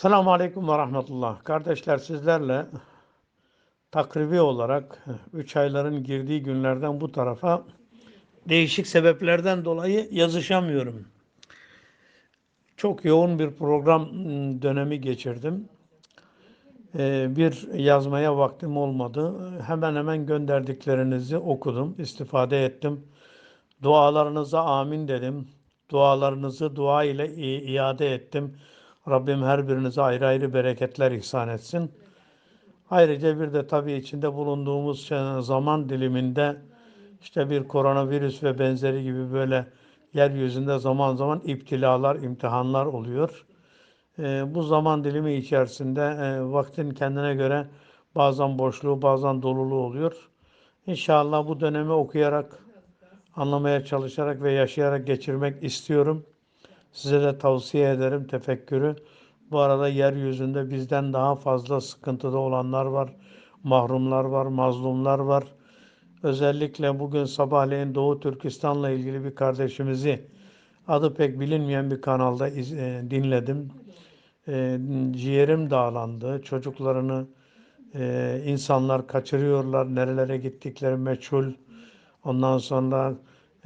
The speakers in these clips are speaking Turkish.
Selamun Aleyküm ve Rahmetullah. Kardeşler sizlerle takribi olarak 3 ayların girdiği günlerden bu tarafa değişik sebeplerden dolayı yazışamıyorum. Çok yoğun bir program ıı, dönemi geçirdim. Ee, Bir yazmaya vaktim olmadı. Hemen hemen gönderdiklerinizi okudum, istifade ettim. Dualarınıza amin dedim. Dualarınızı dua ile iade ettim. Rabbim her birinize ayrı ayrı bereketler ihsan etsin. Ayrıca bir de tabii içinde bulunduğumuz şey- zaman diliminde işte bir koronavirüs ve benzeri gibi böyle yeryüzünde zaman zaman iptilalar, imtihanlar oluyor. Ee, bu zaman dilimi içerisinde e, vaktin kendine göre bazen boşluğu, bazen doluluğu oluyor. İnşallah bu dönemi okuyarak, anlamaya çalışarak ve yaşayarak geçirmek istiyorum. Size de tavsiye ederim tefekkürü. Bu arada yeryüzünde bizden daha fazla sıkıntıda olanlar var, mahrumlar var, mazlumlar var. Özellikle bugün sabahleyin Doğu Türkistan'la ilgili bir kardeşimizi adı pek bilinmeyen bir kanalda iz- e, dinledim. E, ciğerim dağlandı. Çocuklarını e, insanlar kaçırıyorlar. Nerelere gittikleri meçhul. Ondan sonra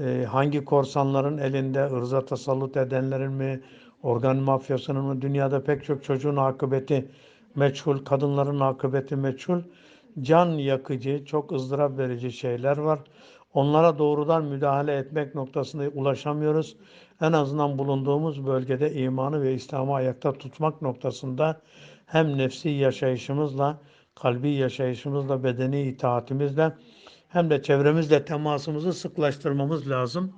e, hangi korsanların elinde ırza tasallut edenlerin mi, organ mafyasının mı, dünyada pek çok çocuğun akıbeti meçhul, kadınların akıbeti meçhul. Can yakıcı, çok ızdırap verici şeyler var. Onlara doğrudan müdahale etmek noktasında ulaşamıyoruz. En azından bulunduğumuz bölgede imanı ve İslam'ı ayakta tutmak noktasında hem nefsi yaşayışımızla, kalbi yaşayışımızla, bedeni itaatimizle hem de çevremizle temasımızı sıklaştırmamız lazım.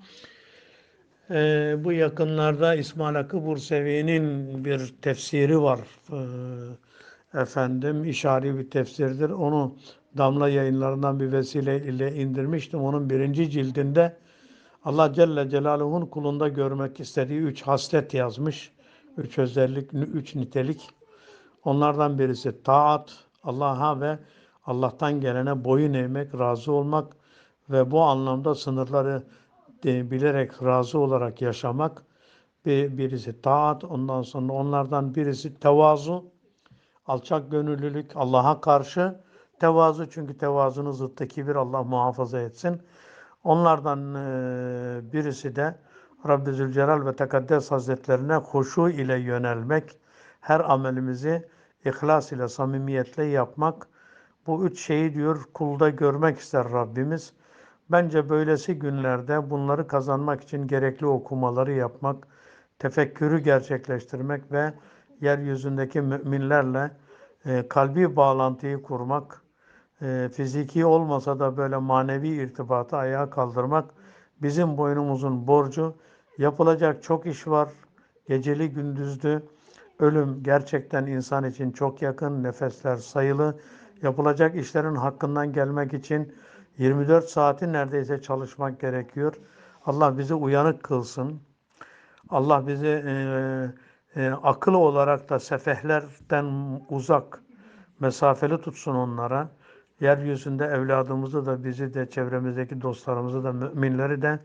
Ee, bu yakınlarda İsmail Hakkı Bursevi'nin bir tefsiri var. Ee, efendim işari bir tefsirdir. Onu Damla yayınlarından bir vesile ile indirmiştim. Onun birinci cildinde Allah Celle Celaluhu'nun kulunda görmek istediği üç haslet yazmış. Üç özellik, üç nitelik. Onlardan birisi taat, Allah'a ve Allah'tan gelene boyun eğmek, razı olmak ve bu anlamda sınırları bilerek razı olarak yaşamak. Bir, birisi taat, ondan sonra onlardan birisi tevazu, alçak gönüllülük Allah'a karşı. Tevazu çünkü tevazunun zıttı kibir Allah muhafaza etsin. Onlardan e, birisi de Rabbi Zülcelal ve Tekaddes Hazretlerine huşu ile yönelmek, her amelimizi ihlas ile, samimiyetle yapmak. Bu üç şeyi diyor kulda görmek ister Rabbimiz. Bence böylesi günlerde bunları kazanmak için gerekli okumaları yapmak, tefekkürü gerçekleştirmek ve yeryüzündeki müminlerle e, kalbi bağlantıyı kurmak, e, fiziki olmasa da böyle manevi irtibatı ayağa kaldırmak bizim boynumuzun borcu. Yapılacak çok iş var. Geceli gündüzlü ölüm gerçekten insan için çok yakın, nefesler sayılı. Yapılacak işlerin hakkından gelmek için 24 saati neredeyse çalışmak gerekiyor. Allah bizi uyanık kılsın. Allah bizi e, e, akıl olarak da sefehlerden uzak, mesafeli tutsun onlara. Yeryüzünde evladımızı da bizi de çevremizdeki dostlarımızı da müminleri de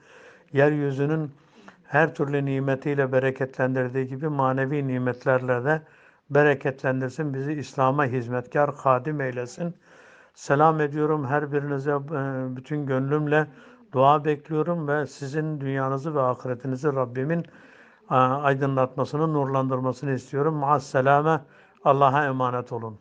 yeryüzünün her türlü nimetiyle bereketlendirdiği gibi manevi nimetlerle de bereketlendirsin. Bizi İslam'a hizmetkar, hadim eylesin. Selam ediyorum her birinize e, bütün gönlümle dua bekliyorum ve sizin dünyanızı ve ahiretinizi Rabbimin e, aydınlatmasını, nurlandırmasını istiyorum. Maas. Allah'a emanet olun.